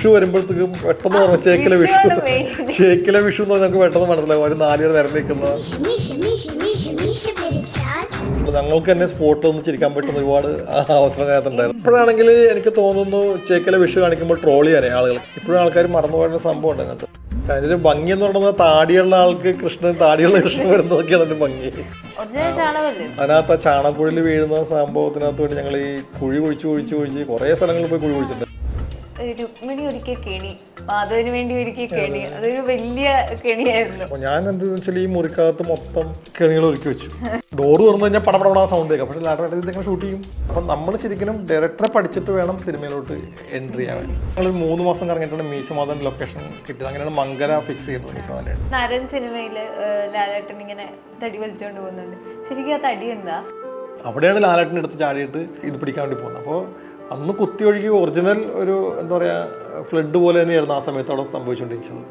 വിഷു വരുമ്പോഴത്തേക്കും പെട്ടെന്ന് പറഞ്ഞു ചേക്കിലെ വിഷു ചേക്കിലെ വിഷു എന്ന് ഞങ്ങൾക്ക് പെട്ടെന്ന് മനസ്സിലാവും. ഒരു നാലുപേർ നേരം നിൽക്കുന്ന. ഞങ്ങൾക്ക് തന്നെ സ്പോട്ട് ഒന്ന് ചിരിക്കാൻ പറ്റുന്ന ഒരുപാട് അവസരം അതിനകത്തുണ്ടായിരുന്നു. ഇപ്പോഴാണെങ്കിൽ എനിക്ക് തോന്നുന്നു ചേക്കിലെ വിഷു കാണിക്കുമ്പോൾ ട്രോൾ ചെയ്യാനേ ആളുകൾ. ഇപ്പോഴും ആൾക്കാർ മറന്നുപോയ സംഭവം ഉണ്ട് അതിനകത്ത്. അതിന്റെ ഭംഗി എന്ന് പറയുന്നത് താടിയുള്ള ആൾക്ക് കൃഷ്ണൻ താടിയുള്ള കൃഷ്ണൻ വരുന്നതൊക്കെയാണ് അതിന്റെ ഭംഗി. അതിനകത്ത് ആ വീഴുന്ന സംഭവത്തിനകത്ത് വേണ്ടി ഞങ്ങൾ ഈ കുഴി കുഴിച്ച് കുഴിച്ച് കുഴിച്ച് കുറേ സ്ഥലങ്ങളിൽ പോയി കുഴി കുഴിച്ചിട്ടുണ്ട്. രുക്മിണി ഒരുക്കിയ കെണി മാധവന് വേണ്ടി ഒരുക്കിയ കെണി അതൊരു വലിയ കെണിയായിരുന്നു. ഞാൻ എന്ത് വെച്ചാൽ ഈ മുറിക്കകത്ത് മൊത്തം കെണികൾ ഒരുക്കി വെച്ചു. ഡോറ് തുറന്നു കഴിഞ്ഞാൽ പടപടപടാ സൗണ്ട് കേൾക്കാം. പക്ഷേ ലാറ്റർ ഇങ്ങനെ ഷൂട്ട് ചെയ്യും. അപ്പം നമ്മൾ ശരിക്കും ഡയറക്ടറെ പഠിച്ചിട്ട് വേണം സിനിമയിലോട്ട് എൻട്രി ആവാൻ ഞങ്ങൾ മൂന്ന് മാസം കറങ്ങിയിട്ടാണ് മീശമാധൻ ലൊക്കേഷൻ കിട്ടിയത്. അങ്ങനെയാണ് മങ്കര ഫിക്സ് ചെയ്തത് മീശമാധന്റെ നരൻ സിനിമയിൽ ലാലേട്ടൻ ഇങ്ങനെ തടി വലിച്ചുകൊണ്ട് പോകുന്നുണ്ട്. ശരിക്കും ആ തടി എന്താ? അവിടെയാണ് ലാലേട്ടൻ എടുത്ത് ചാടിയിട്ട് ഇത് പിടിക്കാൻ വേണ്ടി പോകുന്നത്. അപ്പോൾ അന്ന് കുത്തി ഒഴുകി ഒറിജിനൽ ഒരു എന്താ പറയുക ഫ്ലഡ് പോലെ തന്നെയായിരുന്നു ആ സമയത്ത് അവിടെ സംഭവിച്ചുകൊണ്ടിരിച്ചത്.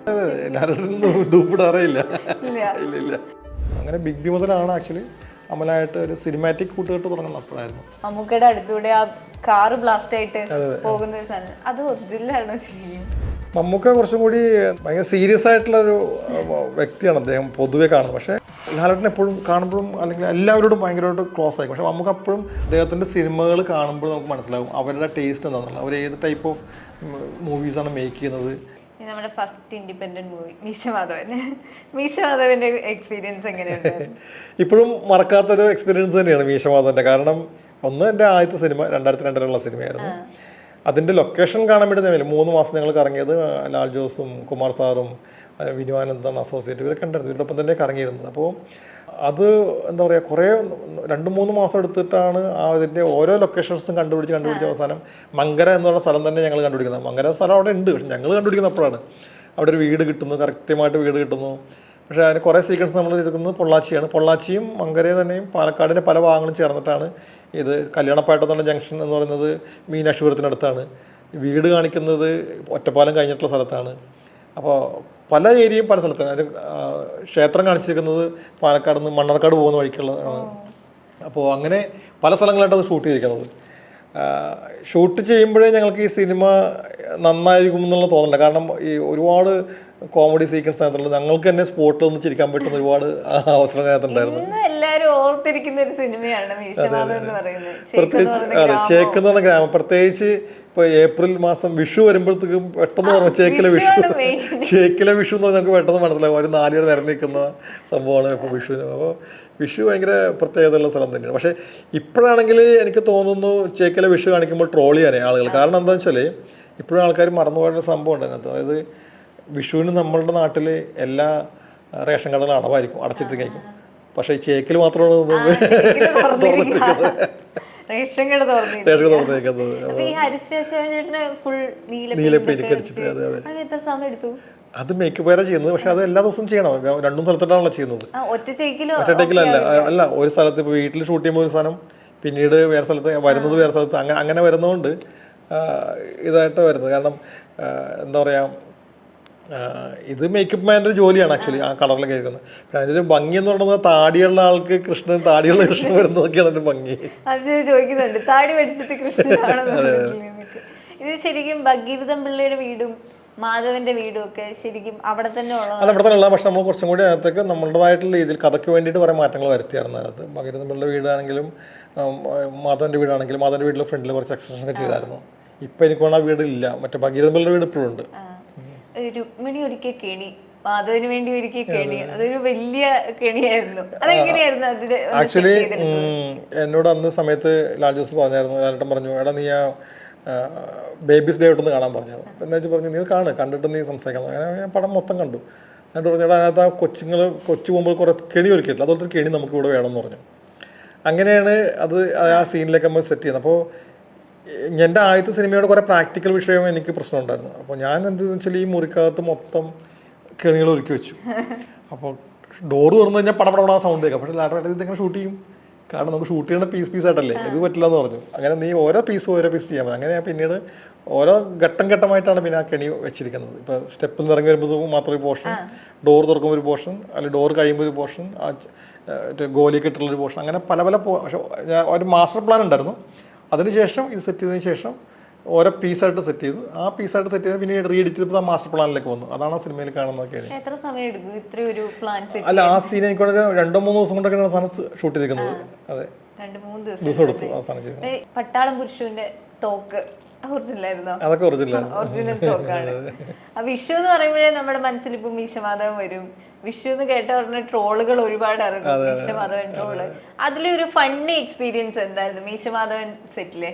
എല്ലാവരും ഡൂപ്പിടാറേയില്ല ഇല്ല. ഇല്ല അങ്ങനെ ബിഗ് ബി മുതലാണ് ആക്ച്വലി അമലായിട്ട് ഒരു സിനിമാറ്റിക് കൂട്ടുകെട്ട് തുടങ്ങുന്ന അപ്പോഴായിരുന്നു. മമ്മൂക്കയുടെ അടുത്തൂടെ ആ കാറ് ബ്ലാസ്റ്റ് ആയിട്ട് പോകുന്ന അത് ഒറിജിനലാണോ ശരിക്കും. മമ്മൂക്ക കുറച്ചും കൂടി ഭയങ്കര സീരിയസ് ആയിട്ടുള്ളൊരു വ്യക്തിയാണ് അദ്ദേഹം പൊതുവെ കാണുന്നത്. പക്ഷേ ലാലേട്ടൻ എപ്പോഴും കാണുമ്പോഴും അല്ലെങ്കിൽ എല്ലാവരോടും ഭയങ്കരമായിട്ട് ക്ലോസ് ആയിരിക്കും. പക്ഷേ നമുക്ക് അപ്പോഴും അദ്ദേഹത്തിന്റെ സിനിമകൾ കാണുമ്പോൾ നമുക്ക് മനസ്സിലാകും അവരുടെ ടേസ്റ്റ് എന്താണെന്നുള്ളത്. അവർ ഏത് ടൈപ്പ് ഓഫ് മൂവീസാണ് മേക്ക് ചെയ്യുന്നത്? നമ്മുടെ ഫസ്റ്റ് ഇൻഡിപെൻഡന്റ് മൂവി മീശ മാധവൻ മീശ മാധവന്റെ എക്സ്പീരിയൻസ് എങ്ങനെയുണ്ട്? ഇപ്പോഴും മറക്കാത്തൊരു എക്സ്പീരിയൻസ് തന്നെയാണ് മീശമാധവന്റെ കാരണം ഒന്ന് എന്റെ ആദ്യത്തെ സിനിമ രണ്ടായിരത്തി രണ്ടിലുള്ള സിനിമയായിരുന്നു. അതിന്റെ ലൊക്കേഷൻ കാണാൻ വേണ്ടി തന്നെ മൂന്ന് മാസം ഞങ്ങൾ കറങ്ങിയത് ലാൽ ജോസും കുമാർ സാറും വിനുവാനന്ദൻ അസോസിയേറ്റ് ഇവരൊക്കെ ഉണ്ടായിരുന്നു. ഇവരുടെ ഒപ്പം തന്നെ കറങ്ങിയിരുന്നത്. അപ്പോൾ അത് എന്താ പറയുക കുറേ രണ്ട് മൂന്ന് മാസം എടുത്തിട്ടാണ് ആ ഇതിന്റെ ഓരോ ലൊക്കേഷൻസും കണ്ടുപിടിച്ച് കണ്ടുപിടിച്ച അവസാനം മങ്കര എന്നുള്ള സ്ഥലം തന്നെ ഞങ്ങൾ കണ്ടുപിടിക്കുന്നത്. മങ്കര സ്ഥലം അവിടെ ഉണ്ട് പക്ഷെ ഞങ്ങൾ കണ്ടുപിടിക്കുന്നപ്പോഴാണ് അവിടെ ഒരു വീട് കിട്ടുന്നു കൃത്യമായിട്ട് വീട് കിട്ടുന്നു. പക്ഷേ അതിന് കുറേ സീക്വൻസ് നമ്മൾ എടുക്കുന്നത് പൊള്ളാച്ചിയാണ്. പൊള്ളാച്ചിയും മങ്കരയും തന്നെയും പാലക്കാടിന്റെ പല ഭാഗങ്ങളും ചേർന്നിട്ടാണ് ഇത് കല്യാണപ്പാട്ടെന്നുള്ള ജംഗ്ഷൻ എന്ന് പറയുന്നത് മീനാക്ഷിപുരത്തിനടുത്താണ്. വീട് കാണിക്കുന്നത് ഒറ്റപ്പാലം കഴിഞ്ഞിട്ടുള്ള സ്ഥലത്താണ്. അപ്പോൾ പല ഏരിയയും പല സ്ഥലത്താണ്. അതിൽ ക്ഷേത്രം കാണിച്ചിരിക്കുന്നത് പാലക്കാട് നിന്ന് മണ്ണാർക്കാട് പോകുന്ന വഴിക്കുള്ളതാണ്. അപ്പോൾ അങ്ങനെ പല സ്ഥലങ്ങളായിട്ട് അത് ഷൂട്ട് ചെയ്തിരിക്കുന്നത്. ഷൂട്ട് ചെയ്യുമ്പോഴേ ഞങ്ങൾക്ക് ഈ സിനിമ നന്നായിരിക്കും എന്നുള്ള തോന്നുന്നുണ്ട് കാരണം ഈ ഒരുപാട് കോമഡി സീക്വൻസ് അതിനകത്തുള്ളത് ഞങ്ങൾക്ക് തന്നെ സ്പോട്ടിൽ ഒന്ന് ചിരിക്കാൻ പറ്റുന്ന ഒരുപാട് അവസരം അതിനകത്തുണ്ടായിരുന്നു ഓർത്തിരിക്കുന്ന ഒരു സിനിമയാണ് ചേക്ക് എന്ന് പ്രത്യേകിച്ച് പറയുന്ന അതെ ചേക്ക് എന്ന് പറഞ്ഞ ഗ്രാമം. പ്രത്യേകിച്ച് ഇപ്പൊ ഏപ്രിൽ മാസം വിഷു വരുമ്പോഴത്തേക്കും പെട്ടെന്ന് പറഞ്ഞു ചേക്കിലെ വിഷു ചേക്കിലെ വിഷു എന്ന് പറഞ്ഞാൽ നമുക്ക് പെട്ടെന്ന് മനസ്സിലാവും. ഒരു നാലുപേർ നിരന്ന് നിൽക്കുന്ന സംഭവമാണ് ഇപ്പോൾ വിഷുവിന് അപ്പോൾ വിഷു ഭയങ്കര പ്രത്യേകതയുള്ള സ്ഥലം തന്നെയാണ്. പക്ഷേ ഇപ്പോഴാണെങ്കിൽ എനിക്ക് തോന്നുന്നു ചേക്കിലെ വിഷു കാണിക്കുമ്പോൾ ട്രോൾ ചെയ്യാനേ ആളുകൾ. കാരണം എന്താണെന്ന് വെച്ചാൽ ഇപ്പോഴും ആൾക്കാർ മറന്നുപോയ സംഭവം ഉണ്ട് അതിനകത്ത്. അതായത് വിഷുവിന് നമ്മളുടെ നാട്ടിൽ എല്ലാ റേഷൻ കടകളും അടവായിരിക്കും അടച്ചിട്ടിരിക്കും. പക്ഷേ ഈ ചേക്കിൽ മാത്രമാണ്. റേഷൻ കട ഈ ഫുൾ അടിച്ചിട്ട്, അതെ, അതെ. എത്ര സമയം എടുത്തു? അത് മേക്കപ്പ് വേറെ ചെയ്യുന്നത്. പക്ഷെ അത് എല്ലാ ദിവസവും ചെയ്യണം. രണ്ടും സ്ഥലത്തിട്ടാണല്ലോ ചെയ്യുന്നത്. ഒറ്റ ടേക്കിലോ ഒറ്റട്ടേക്കിലല്ല അല്ല ഒരു സ്ഥലത്ത് ഇപ്പോൾ വീട്ടിൽ ഷൂട്ട് ചെയ്യുമ്പോൾ ഒരു സാധനം പിന്നീട് വേറെ സ്ഥലത്ത് വരുന്നത് വേറെ സ്ഥലത്ത് അങ്ങനെ അങ്ങനെ വരുന്നതുകൊണ്ട് ഇതായിട്ട് വരുന്നത്. കാരണം എന്താ പറയുക ഇത് മേക്കപ്പ് മാന്റെ ജോലിയാണ് ആക്ച്വലി ആ കളറിൽ കേൾക്കുന്നത്. പക്ഷെ അതിന്റെ ഒരു ഭംഗി എന്ന് പറയുന്നത് താടിയുള്ള ആൾക്ക് കൃഷ്ണൻ താടിയുള്ള കൃഷ്ണൻ വരുന്നതൊക്കെയാണ് അതിന്റെ ഭംഗി. അത് ചോദിക്കുന്നുണ്ട്. താടി പഠിച്ചിട്ട് കൃഷ്ണൻ. ഇത് ശരിക്കും ഭഗീരഥം പിള്ളയുടെ വീടും മാധവന്റെ വീടും ഒക്കെ ശരിക്കും അവിടെ തന്നെ ഉള്ളത് അല്ല ഇവിടെ തന്നെ ഉള്ള പക്ഷെ നമ്മൾ കുറച്ചും കൂടി അതിനകത്തേക്ക് നമ്മളുടേതായിട്ടുള്ള രീതിയിൽ കഥയ്ക്ക് വേണ്ടിയിട്ട് കുറേ മാറ്റങ്ങൾ വരുത്തിയായിരുന്നു അതിനകത്ത്. ഭഗീരഥം പിള്ളയുടെ വീടാണെങ്കിലും മാധവന്റെ വീടാണെങ്കിലും മാധവന്റെ വീട്ടിലെ ഫ്രണ്ടിൽ കുറച്ച് എക്സ്റ്റൻഷൻ ഒക്കെ ചെയ്തായിരുന്നു. ഇപ്പം എനിക്ക് വേണം ആ വീടില്ല. മറ്റേ ഭഗീരഥം പിള്ളയുടെ വീട് ഇപ്പോഴും ഉണ്ട്. രുക്മിണി ഒരുക്കിയ കെണി മാധവന് വേണ്ടി ഒരുക്കിയ കെണി അതൊരു വലിയ കെണിയായിരുന്നു. അതെങ്ങനെയായിരുന്നു അതിന് ആക്ച്വലി എന്നോട് അന്ന് സമയത്ത് ലാൽ ജോസ് പറഞ്ഞായിരുന്നു ലാലേട്ടൻ പറഞ്ഞു എടാ നീ ആ ബേബീസ് ഡേ ഔട്ടൊന്ന് കാണാൻ പറഞ്ഞത് എന്ന് വെച്ച് പറഞ്ഞു നീ കാണു കണ്ടിട്ട് നീ സംസാരിക്കാൻ അങ്ങനെ ഞാൻ പടം മൊത്തം കണ്ടു. എന്നിട്ട് പറഞ്ഞു എടാ അതിനകത്ത് ആ കൊച്ചുങ്ങൾ കൊച്ചു പോകുമ്പോൾ കുറേ കെണി ഒരുക്കിയിട്ടില്ല അതുപോലത്തെ കെണി നമുക്ക് ഇവിടെ വേണമെന്ന് പറഞ്ഞു. അങ്ങനെയാണ് അത് ആ സീനിലേക്ക് നമ്മൾ സെറ്റ് ചെയ്യുന്നത്. അപ്പോൾ എന്റെ ആദ്യത്തെ സിനിമയോട് കുറേ പ്രാക്ടിക്കൽ വിഷയവും എനിക്ക് പ്രശ്നമുണ്ടായിരുന്നു. അപ്പോൾ ഞാൻ എന്തെന്ന് വെച്ചാൽ ഈ മുറിക്കകത്ത് മൊത്തം കെണികൾ ഒരുക്കി വെച്ചു. അപ്പോൾ ഡോർ തുറന്നു കഴിഞ്ഞാൽ പടപടപടാ സൗണ്ട് കേൾക്കാം. പക്ഷേ ലാറ്ററായിട്ട് ഇതെങ്ങനെ ഷൂട്ട് ചെയ്യും. കാരണം നമുക്ക് ഷൂട്ട് ചെയ്യണ പീസ് പീസ് ആയിട്ടല്ലേ? ഇത് പറ്റില്ല എന്ന് പറഞ്ഞു. അങ്ങനെ നീ ഓരോ പീസ് ഓരോ പീസ് ചെയ്യാൻ അങ്ങനെ ഞാൻ പിന്നീട് ഓരോ ഘട്ടം ഘട്ടമായിട്ടാണ് പിന്നെ ആ കെണി വെച്ചിരിക്കുന്നത്. ഇപ്പോൾ സ്റ്റെപ്പിൽ നിന്ന് ഇറങ്ങി വരുമ്പോൾ മാത്രം ഒരു പോർഷൻ ഡോർ തുറക്കുമ്പോൾ ഒരു പോർഷൻ അല്ലെങ്കിൽ ഡോർ കഴിയുമ്പോൾ ഒരു പോർഷൻ ആ ഗോലി മറ്റേ ഒരു ഇട്ടുള്ളൊരു പോർഷൻ അങ്ങനെ പല പല പോ- പക്ഷേ ഒരു മാസ്റ്റർ പ്ലാൻ ഉണ്ടായിരുന്നു. അതിനുശേഷം ഇത് സെറ്റ് ചെയ്തതിന് ശേഷം ഓരോ പീസായിട്ട് സെറ്റ് ചെയ്തു. ആ പീസായിട്ട് സെറ്റ് ചെയ്ത് പിന്നെ റീ എഡിറ്റ് ചെയ്തപ്പോൾ ആ മാസ്റ്റർ പ്ലാനിലേക്ക് വന്നു. അതാണ് ആ സിനിമയിൽ കാണുന്നതൊക്കെ എത്ര സമയം എടുക്കും? ഇത്രയും ഒരു പ്ലാൻ സെറ്റ് അല്ല ആ സീൻ എനിക്കൂടെ ഒരു രണ്ടോ മൂന്നോ ദിവസം കൊണ്ടൊക്കെയാണ് സാധനം ഷൂട്ട് ചെയ്തിരിക്കുന്നത്. അതെ. ദിവസം എടുത്തു ആ സ്ഥാനം ചെയ്തു. പട്ടാളം പുരുഷന്റെ തോക്ക്. അതൊക്കെ ഒറിജിനൽ ഒറിജിനൽ തോക്കാണ്. ആ വിഷു എന്ന് പറയുമ്പോഴേ നമ്മുടെ മനസ്സിൽ ഇപ്പം മീശമാധവൻ വരും. വിഷു എന്ന് കേട്ട ഉടനെ ട്രോളുകൾ ഒരുപാട് ഇറങ്ങും മീശമാധവൻ ട്രോൾ. അതിലൊരു ഫണ്ണി എക്സ്പീരിയൻസ് എന്തായിരുന്നു? മീശമാധവൻ സെറ്റിലെ.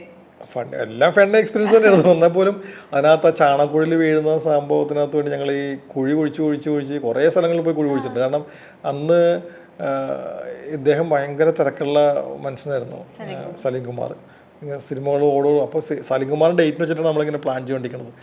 ഫണ്ട് എല്ലാം ഫണ്ട് എക്സ്പീരിയൻസ് തന്നെയായിരുന്നു. എന്നാൽ പോലും അതിനകത്ത് ആ വീഴുന്ന സംഭവത്തിനകത്ത് വേണ്ടി ഞങ്ങൾ ഈ കുഴി കുഴിച്ച് കുഴിച്ച് കുഴിച്ച് കുറേ സ്ഥലങ്ങളിൽ പോയി കുഴി കുഴിച്ചിട്ടുണ്ട്. കാരണം അന്ന് ഇദ്ദേഹം ഭയങ്കര തിരക്കുള്ള മനുഷ്യനായിരുന്നു സലീം കുമാർ. ഇങ്ങനെ സിനിമകൾ ഓടും. അപ്പോൾ സലിംകുമാറിന്റെ ഡേറ്റ് ഡേറ്റിന് വെച്ചിട്ടാണ് നമ്മളിങ്ങനെ പ്ലാൻ ചെയ്തുകൊണ്ടിരിക്കുന്നത്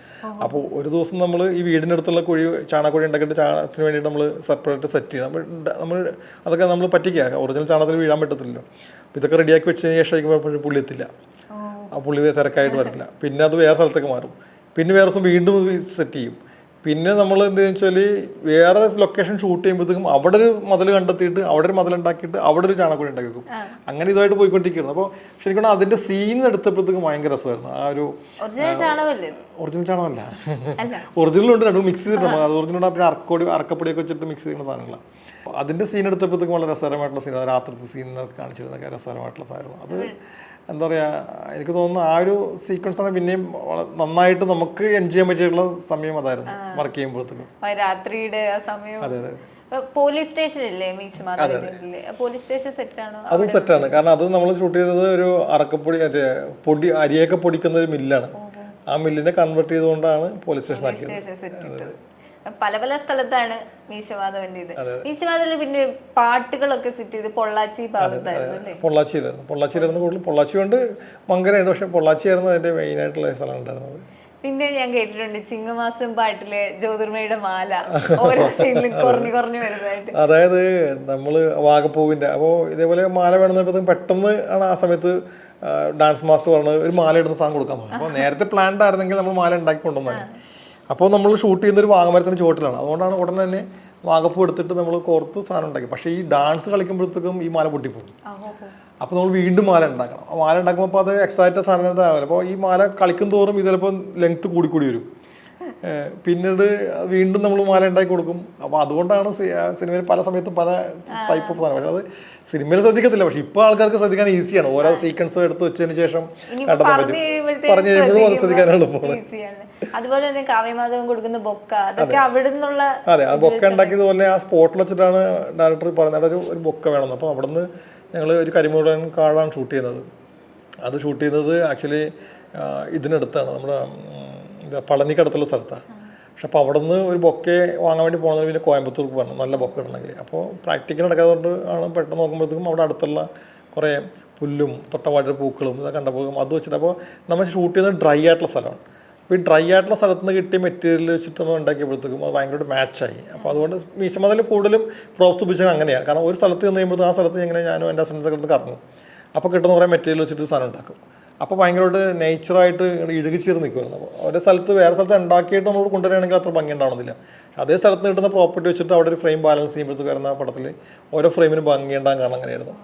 അപ്പോൾ ഒരു ദിവസം നമ്മൾ ഈ വീടിനടുത്തുള്ള കുഴി ചാണകക്കുഴി ഉണ്ടാക്കിയിട്ട് ചാണത്തിന് വേണ്ടിയിട്ട് നമ്മൾ സെപ്പറേറ്റ് സെറ്റ് ചെയ്യണം. നമ്മൾ നമ്മൾ അതൊക്കെ നമ്മൾ പറ്റിക്കുക. ഒറിജിനൽ ചാണകത്തിൽ വീഴാൻ പറ്റത്തില്ലല്ലോ. അപ്പോൾ ഇതൊക്കെ റെഡിയാക്കി വെച്ചതിന് ശേഷം പുള്ളി എത്തില്ല. ആ പുള്ളി തിരക്കായിട്ട് വരില്ല പിന്നെ അത് വേറെ സ്ഥലത്തേക്ക് മാറും. പിന്നെ വേറെ ദിവസം വീണ്ടും സെറ്റ് ചെയ്യും. പിന്നെ നമ്മൾ എന്ത് വെച്ചാൽ വേറെ ലൊക്കേഷൻ ഷൂട്ട് ചെയ്യുമ്പോഴത്തേക്കും അവിടെ ഒരു മതിൽ കണ്ടെത്തിയിട്ട് അവിടെ ഒരു മതിൽ ഉണ്ടാക്കിയിട്ട് അവിടെ ഒരു ചാണകക്കുഴി ഉണ്ടാക്കി വെക്കും. അങ്ങനെ ഇതായിട്ട് പോയിക്കൊണ്ടിരിക്കുന്നു അപ്പോൾ ശരിക്കും അതിന്റെ സീൻ എടുത്തപ്പോഴത്തേക്കും ഭയങ്കര രസമായിരുന്നു. ആ ഒരു ഒറിജിനൽ ചാണകമല്ലേ ഒറിജിനൽ ഉണ്ട് രണ്ടും മിക്സ് ചെയ്തിട്ടുണ്ട്. അത് ഒറിജിനൽ പിന്നെ അറക്കോടി അറക്കപ്പൊടിയൊക്കെ വെച്ചിട്ട് മിക്സ് ചെയ്യുന്ന സാധനങ്ങളാണ്. അതിന്റെ സീൻ എടുത്തപ്പോഴത്തേക്കും വളരെ രസകരമായിട്ടുള്ള സീൻ രാത്രിത്തെ സീനൊക്കെ കാണിച്ചിരുന്നൊക്കെ രസകരമായിട്ടുള്ള സാധനമായിരുന്നു അത് എന്താ പറയുക എനിക്ക് തോന്നുന്നു ആ ഒരു സീക്വൻസ് ആണ് പിന്നെയും നന്നായിട്ട് നമുക്ക് എൻജോയ് ചെയ്യാൻ പറ്റിയിട്ടുള്ള സമയം അതായിരുന്നു വർക്ക് ചെയ്യുമ്പോഴത്തേക്കും. രാത്രിയുടെ ആ സമയം അതെ അതെ പോലീസ് മീശമാധവനിലെ പോലീസ് സ്റ്റേഷൻ സെറ്റ് ആണോ? അതും സെറ്റാണ് കാരണം അത് നമ്മൾ ഷൂട്ട് ചെയ്തത് ഒരു അറക്കപ്പൊടി മറ്റേ പൊടി അരിയൊക്കെ പൊടിക്കുന്ന ഒരു മില്ലാണ് ആ മില്ലിനെ കൺവേർട്ട് ചെയ്തുകൊണ്ടാണ് പോലീസ് സ്റ്റേഷൻ ആക്കിയത്. പല പല സ്ഥലത്താണ് മീശമാധവന്റെ ഇത് മീശമാധവനിൽ പിന്നെ പാട്ടുകളൊക്കെ സെറ്റ് ചെയ്ത് പൊള്ളാച്ചി ഭാഗത്തായിരുന്നു പൊള്ളാച്ചിയിലായിരുന്നു. പൊള്ളാച്ചിയിലായിരുന്നു കൂടുതൽ പൊള്ളാച്ചി കൊണ്ട് മങ്കരയുണ്ട്. പക്ഷെ പൊള്ളാച്ചിയായിരുന്നു അതിന്റെ മെയിൻ ആയിട്ടുള്ള സ്ഥലം ഉണ്ടായിരുന്നത്. പിന്നെ ഞാൻ കേട്ടിട്ടുണ്ട് ചിങ്ങമാസം പാട്ടിലെ ജ്യോതിർമയുടെ മാല. ഓരോ സീനിലും കുറഞ്ഞു കുറഞ്ഞു വരുന്നതായിട്ട്. അതായത് നമ്മൾ വാഗപ്പൂവിന്റെ അപ്പോൾ ഇതേപോലെ മാല വേണമെന്നപ്പോഴത്തേക്കും പെട്ടെന്ന് ആണ് ആ സമയത്ത് ഡാൻസ് മാസ്റ്റർ പറഞ്ഞത് ഒരു മാല ഇടുന്ന സാധനം കൊടുക്കാൻ തുടങ്ങി അപ്പോൾ നേരത്തെ പ്ലാൻഡ് ആയിരുന്നെങ്കിൽ നമ്മൾ മാല ഉണ്ടാക്കി കൊണ്ടുവന്നാണ് അപ്പോൾ നമ്മൾ ഷൂട്ട് ചെയ്യുന്നൊരു വാഗമരത്തിന് ചുവട്ടിലാണ്. അതുകൊണ്ടാണ് ഉടനെ തന്നെ വാഗപ്പ് എടുത്തിട്ട് നമ്മൾ കോർത്ത് സാധനം ഉണ്ടാക്കി. പക്ഷേ ഈ ഡാൻസ് കളിക്കുമ്പോഴത്തേക്കും ഈ മാല പൊട്ടിപ്പോകും. അപ്പോൾ നമ്മൾ വീണ്ടും മാല ഉണ്ടാക്കണം. ആ മാല ഉണ്ടാക്കുമ്പോൾ അപ്പോൾ അത് എക്സൈറ്റഡ് സാധനം ആവില്ല അപ്പോൾ ഈ മാല കളിക്കും തോറും ഇത് ചിലപ്പോൾ ലെങ്ത് കൂടി കൂടി വരും. പിന്നീട് വീണ്ടും നമ്മൾ മാല ഉണ്ടാക്കി കൊടുക്കും. അപ്പോൾ അതുകൊണ്ടാണ് സിനിമയിൽ പല സമയത്തും പല ടൈപ്പ് ഓഫ് സാധനം. പക്ഷേ അത് സിനിമയിൽ ശ്രദ്ധിക്കത്തില്ല. പക്ഷെ ഇപ്പോൾ ആൾക്കാർക്ക് ശ്രദ്ധിക്കാൻ ഈസിയാണ് ഓരോ സീക്വൻസ് എടുത്ത് വെച്ചതിന് ശേഷം കണ്ടെത്താൻ പറഞ്ഞു പറ്റും പറഞ്ഞു കഴിയുമ്പോഴും അത് ശ്രദ്ധിക്കാൻ എളുപ്പമാണ് അതുപോലെ തന്നെ കാവ്യമാധവൻ കൊടുക്കുന്ന ബൊക്ക അതൊക്കെ അവിടെ നിന്നുള്ള അതെ ആ ബൊക്ക ഉണ്ടാക്കിയത് പോലെ ആ സ്പോട്ടിൽ വെച്ചിട്ടാണ് ഡയറക്ടർ പറഞ്ഞത് അവിടെ ഒരു ഒരു ബൊക്ക വേണമെന്ന്. അപ്പോൾ അവിടെ നിന്ന് ഞങ്ങൾ ഒരു കരിമുടൻ കാടാണ് ഷൂട്ട് ചെയ്യുന്നത്. അത് ഷൂട്ട് ചെയ്യുന്നത് ആക്ച്വലി ഇതിനടുത്താണ്. നമ്മുടെ പളനിക്കടുത്തുള്ള സ്ഥലത്താണ് പക്ഷെ അപ്പോൾ അവിടെ നിന്ന് ഒരു ബൊക്കെ വാങ്ങാൻ വേണ്ടി പോകുന്നത് പിന്നെ കോയമ്പത്തൂർക്ക് പോകണം. നല്ല ബൊക്കെ ഉണ്ടെങ്കിൽ. അപ്പോൾ പ്രാക്ടിക്കൽ നടക്കാത്തതുകൊണ്ട് ആണ് പെട്ടെന്ന് നോക്കുമ്പോഴത്തേക്കും അവിടെ അടുത്തുള്ള കുറേ പുല്ലും തൊട്ടവാട്ടിൽ പൂക്കളും ഇതൊക്കെ കണ്ടപ്പോൾ അത് വെച്ചിട്ട് അപ്പോൾ നമ്മൾ ഷൂട്ട് ചെയ്യുന്നത് ഡ്രൈ ആയിട്ടുള്ള സ്ഥലമാണ്. അപ്പോൾ ഈ ഡ്രൈ ആയിട്ടുള്ള സ്ഥലത്ത് നിന്ന് കിട്ടിയ മെറ്റീരിയൽ വെച്ചിട്ട് നമ്മൾ ഉണ്ടാക്കിയപ്പോഴത്തേക്കും അത് ഭയങ്കരമായിട്ട് മാച്ചായി അപ്പോൾ അതുകൊണ്ട് മീശമതിൽ കൂടുതലും പ്രോപ്സ് ഉപയോഗിച്ചത് അങ്ങനെയാണ്. കാരണം ഒരു സ്ഥലത്ത് നിന്ന് കഴിയുമ്പോൾ ആ സ്ഥലത്ത് ഇങ്ങനെ ഞാനും എന്റെ അസിസ്റ്റൻസ് ഒക്കെ എടുത്ത് കറങ്ങും. അപ്പോൾ കിട്ടുന്ന കുറേ മെറ്റീരിയൽ വെച്ചിട്ട് സാധനം ഉണ്ടാക്കും. അപ്പോൾ ഭയങ്കരമായിട്ട് നേച്ചറായിട്ട് ഇഴുകി ചേർന്ന് നിൽക്കുമായിരുന്നു അപ്പോൾ ഒരു സ്ഥലത്ത് വേറെ സ്ഥലത്ത് ഉണ്ടാക്കിയിട്ട് നമ്മൾ കൊണ്ടുവരികയാണെങ്കിൽ അത്ര ഭംഗി ഉണ്ടാവുന്നില്ല അതേ സ്ഥലത്ത് കിട്ടുന്ന പ്രോപ്പർട്ടി വെച്ചിട്ട് അവിടെ ഒരു ഫ്രെയിം ബാലൻസ് ചെയ്യുമ്പോഴത്തേക്ക് വരുന്ന പടത്തിൽ ഓരോ ഫ്രെയിമിന് ഭംഗി ഉണ്ടാകാൻ കാരണം അങ്ങനെയായിരുന്നു.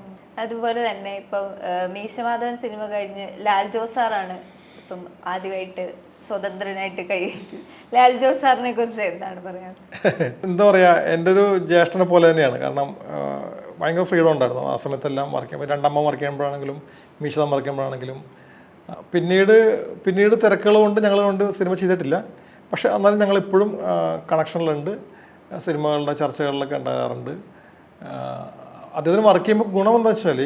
അതുപോലെ തന്നെ ഇപ്പം മീശമാധവൻ സിനിമ കഴിഞ്ഞ് ലാൽ ജോസ് സാറാണ് ഇപ്പം ആദ്യമായിട്ട് സ്വതന്ത്രനായിട്ട് കൈ ലാൽ ജോസ് സാറിനെ കുറിച്ച് എന്താണ് പറയാൻ? എന്താ പറയാ എന്റെ ഒരു ജ്യേഷ്ഠനെ പോലെ തന്നെയാണ്. കാരണം ഭയങ്കര ഫ്രീഡം ഉണ്ടായിരുന്നു. ആ സമയത്തെല്ലാം വർക്ക് ചെയ്യുമ്പോൾ രണ്ടമ്മ വർക്ക് ചെയ്യുമ്പോഴാണെങ്കിലും മീശതം വർക്ക് ചെയ്യുമ്പോഴാണെങ്കിലും പിന്നീട് പിന്നീട് തിരക്കുകൾ കൊണ്ട് ഞങ്ങൾ കൊണ്ട് സിനിമ ചെയ്തിട്ടില്ല. പക്ഷേ എന്നാലും ഞങ്ങൾ ഇപ്പോഴും കണക്ഷനിലുണ്ട്. സിനിമകളുടെ ചർച്ചകളിലൊക്കെ ഉണ്ടാകാറുണ്ട്. അദ്ദേഹത്തിന് വർക്ക് ചെയ്യുമ്പോൾ ഗുണം എന്താ വെച്ചാൽ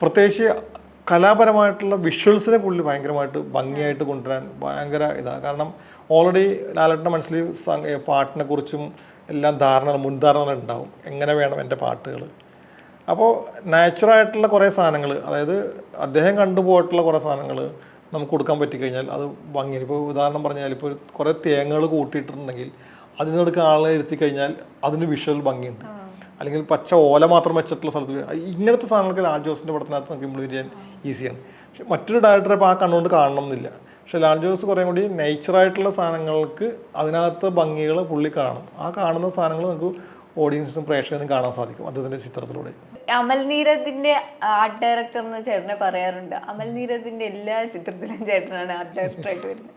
പ്രത്യേകിച്ച് കലാപരമായിട്ടുള്ള വിഷ്വൽസിനെ പുള്ളി ഭയങ്കരമായിട്ട് ഭംഗിയായിട്ട് കൊണ്ടുവരാൻ ഭയങ്കര ഇതാണ് കാരണം ഓൾറെഡി ലാലേട്ടന്റെ മനസ്സിൽ സംഗ- പാട്ടിനെ കുറിച്ചും എല്ലാം ധാരണകൾ മുൻധാരണകൾ ഉണ്ടാവും എങ്ങനെ വേണം എന്റെ പാട്ടുകൾ അപ്പോൾ നാച്ചുറായിട്ടുള്ള കുറേ സാധനങ്ങൾ അതായത് അദ്ദേഹം കണ്ടുപോയിട്ടുള്ള കുറേ സാധനങ്ങൾ നമുക്ക് കൊടുക്കാൻ പറ്റിക്കഴിഞ്ഞാൽ അത് ഭംഗി ഇപ്പോൾ ഉദാഹരണം പറഞ്ഞാൽ ഇപ്പോൾ കുറേ തേങ്ങകൾ കൂട്ടിയിട്ടുണ്ടെങ്കിൽ അതിനടുക്ക് ആളെ ഇരുത്തി കഴിഞ്ഞാൽ അതിന് വിഷ്വൽ ഭംഗിയുണ്ട്. അല്ലെങ്കിൽ പച്ച ഓല മാത്രം വെച്ചിട്ടുള്ള സ്ഥലത്ത് ഇങ്ങനത്തെ സാധനങ്ങൾക്ക് ലാൽ ജോസിന്റെ പടത്തിനകത്ത് നമുക്ക് ഇംപ്ലിമെന്റ് ചെയ്യാൻ ഈസിയാണ്. പക്ഷെ മറ്റൊരു ഡയറക്ടറെ ഇപ്പോൾ ആ കണ്ണുകൊണ്ട് കാണണം എന്നില്ല പക്ഷെ ലാൽ ജോസ് കുറേ കൂടി നേച്ചറായിട്ടുള്ള സാധനങ്ങൾക്ക് അതിനകത്ത് ഭംഗികൾ പുള്ളി കാണും. ആ കാണുന്ന സാധനങ്ങൾ നമുക്ക് ഓഡിയൻസും പ്രേക്ഷകനും കാണാൻ സാധിക്കും അദ്ദേഹത്തിന്റെ ചിത്രത്തിലൂടെ. അമൽ നീരദിന്റെ ആർട്ട് ഡയറക്ടർ എന്ന് ചേട്ടനെ പറയാറുണ്ട്. അമൽ നീരദിന്റെ എല്ലാ ചിത്രത്തിലും ചേട്ടനാണ് ആർട്ട് ഡയറക്ടർ ആയിട്ട് വരുന്നത്.